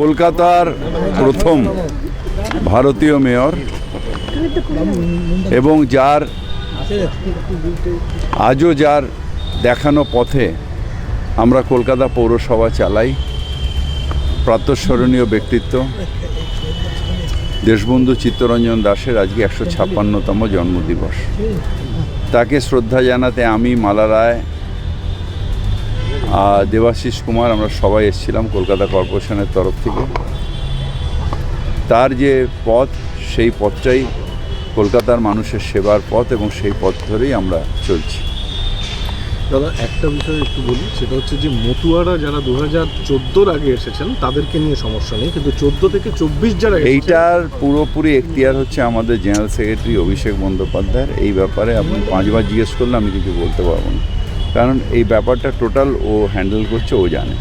কলকাতার প্রথম ভারতীয় মেয়র এবং যার আজও যার দেখানো পথে আমরা কলকাতা পৌরসভা চালাই প্রাতঃস্মরণীয় ব্যক্তিত্ব। দেশবন্ধু চিত্তরঞ্জন দাসের আজকে একশো ছাপ্পান্নতম জন্মদিবস। তাকে শ্রদ্ধা জানাতে আমি মালা রায় দেবাশিস কুমার আমরা সবাই এসেছিলাম কলকাতা কর্পোরেশনের তরফ থেকে। তার যে পথ সেই পথটাই কলকাতার মানুষের সেবার পথ এবং সেই পথ ধরেই আমরা চলছি। দাদা একটা বিষয় একটু বলি সেটা হচ্ছে যে মতুয়ারা যারা দু হাজার চোদ্দোর আগে এসেছেন তাদেরকে নিয়ে সমস্যা নেই কিন্তু চোদ্দ থেকে চব্বিশ যারা এইটার পুরোপুরি এখতিয়ার হচ্ছে আমাদের জেনারেল সেক্রেটারি অভিষেক বন্দ্যোপাধ্যায়ের। এই ব্যাপারে আপনি পাঁচবার জিজ্ঞেস করলে আমি কিছু বলতে পারব না। কারণ এই ব্যাপারটা টোটাল ও হ্যান্ডেল করছে ও জানে।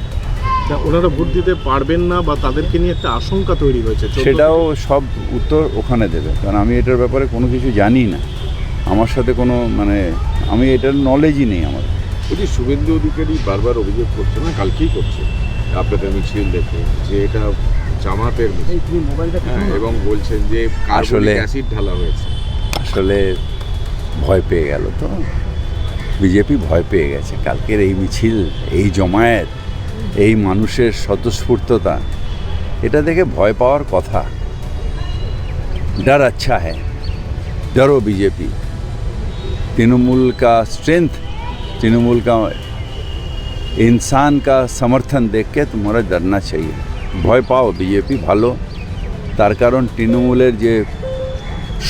তা ওনারা ভোট দিতে পারবেন না বা তাদেরকে নিয়ে একটা আশঙ্কা তৈরি হয়েছে? সেটাও সব উত্তর ওখানে দেবে কারণ আমি এটার ব্যাপারে কোনো কিছু জানি না। আমার সাথে কোনো মানে আমি এটার নলেজই নেই আমার। বলছি শুভেন্দু অধিকারী বারবার অভিযোগ করছে না কালকেই করছে। আপনাদের মিছিল দেখে যে এটা জামাতের হ্যাঁ, এবং বলছেন যে আসলে- অ্যাসিড ঢালা হয়েছে। আসলে ভয় পেয়ে গেল তো। বিজেপি ভয় পেয়ে গেছে কালকের এই মিছিল এই জমায়েত এই মানুষের স্বতঃস্ফূর্ততা এটা দেখে ভয় পাওয়ার কথা डर अच्छा है डरो बीजेपी तृणमूल का स्ट्रेंथ तृणमूल का इंसान का समर्थन देख के तुम्हारा डरना चाहिए ভয় পাও বিজেপি ভালো তার কারণ তৃণমূলের যে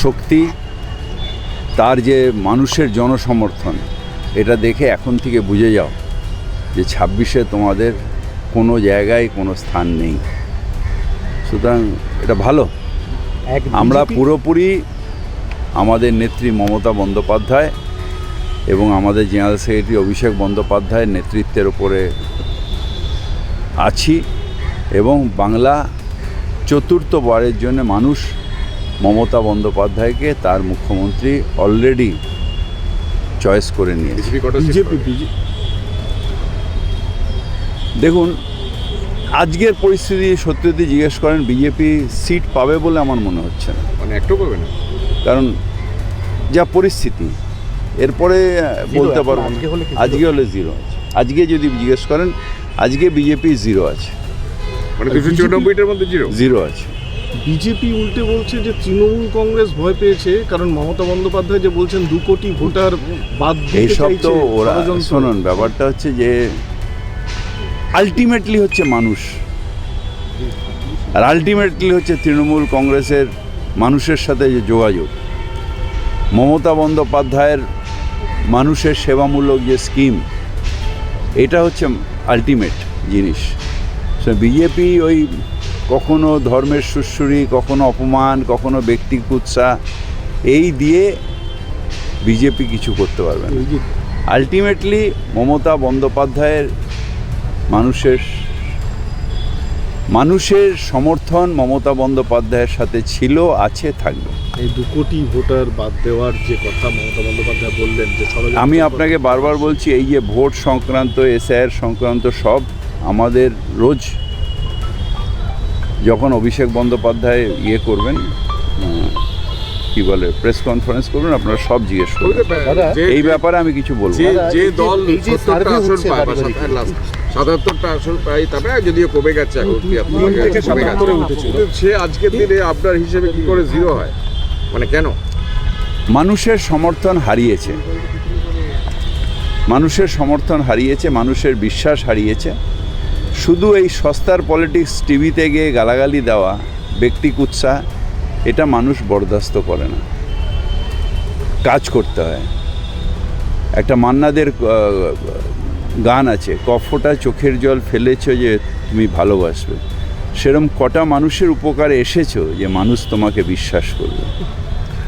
শক্তি তার যে মানুষের জনসমর্থন এটা দেখে এখন থেকে বুঝে যাও যে ছাব্বিশে তোমাদের কোনো জায়গায় কোনো স্থান নেই। সুতরাং এটা ভালো। আমরা পুরোপুরি আমাদের নেত্রী মমতা বন্দ্যোপাধ্যায় এবং আমাদের জেনারেল সেক্রেটারি অভিষেক বন্দ্যোপাধ্যায়ের নেতৃত্বের উপরে আছি এবং বাংলা চতুর্থবারের জন্য মানুষ মমতা বন্দ্যোপাধ্যায়কে তার মুখ্যমন্ত্রী অলরেডি চয়েস করে নিয়েছে। বিজেপি দেখুন আজকের পরিস্থিতি সত্যি যদি জিজ্ঞেস করেন বিজেপি সিট পাবে বলে আমার মনে হচ্ছে না। মানে একটু পাবে না? কারণ যা পরিস্থিতি এরপরে বলতে পারব আজকে হলে আজকে হলে জিরো আছে। আজকে যদি জিজ্ঞেস করেন আজকে বিজেপি জিরো আছে। মানে দুশো চৌরানব্বইটার মধ্যে জিরো জিরো আছে। বিজেপি উল্টে বলছে যে তৃণমূল কংগ্রেস ভয় পেয়েছে কারণ মমতা বন্দ্যোপাধ্যায় যে বলছেন দু কোটি ভোটার বাদ এইসব তো ওরা শুনুন ব্যাপারটা হচ্ছে যে আলটিমেটলি হচ্ছে মানুষ। আর আলটিমেটলি হচ্ছে তৃণমূল কংগ্রেসের মানুষের সাথে যে যোগাযোগ। মমতা বন্দ্যোপাধ্যায়ের মানুষের সেবামূলক যে স্কিম এটা হচ্ছে আলটিমেট জিনিস। বিজেপি ওই কখনো ধর্মের সুশ্রুরি কখনো অপমান কখনো ব্যক্তি কুৎসা এই দিয়ে বিজেপি কিছু করতে পারবে না। আলটিমেটলি মমতা বন্দ্যোপাধ্যায়ের মানুষের মানুষের সমর্থন মমতা বন্দ্যোপাধ্যায়ের সাথে ছিল আছে থাকবে। এই দু কোটি ভোটার বাদ দেওয়ার যে কথা মমতা বন্দ্যোপাধ্যায় বললেন যে আমি আপনাকে বারবার বলছি এই যে ভোট সংক্রান্ত এসআইআর সংক্রান্ত সব আমাদের রোজ যখন অভিষেক বন্দ্যোপাধ্যায় ইয়ে করবেন কি বলে প্রেস কনফারেন্স করবেন আপনারা সব জিজ্ঞেস করবেন। যে- এই ব্যাপারে আমি কিছু বলব যে দল আসন পায় সাতাত্তরটা আসন পায় তারপরে যদিও কমে গেছে এখন কমে গেছে। সে আজকের দিনে আপনার হিসেবে কি করে জিরো হয়? মানে কেন? মানুষের সমর্থন হারিয়েছে। মানুষের সমর্থন হারিয়েছে মানুষের বিশ্বাস হারিয়েছে। শুধু এই সস্তার পলিটিক্স টিভিতে গিয়ে গালাগালি দেওয়া, ব্যক্তি কুৎসা, এটা মানুষ বরদাস্ত করে না। কাজ করতে হয়। একটা মান্নাদের গান আছে, কফোটা চোখের জল ফেলেছ যে তুমি ভালোবাসবে। সেরম কটা মানুষের উপকারে এসেছ যে মানুষ তোমাকে বিশ্বাস করবে।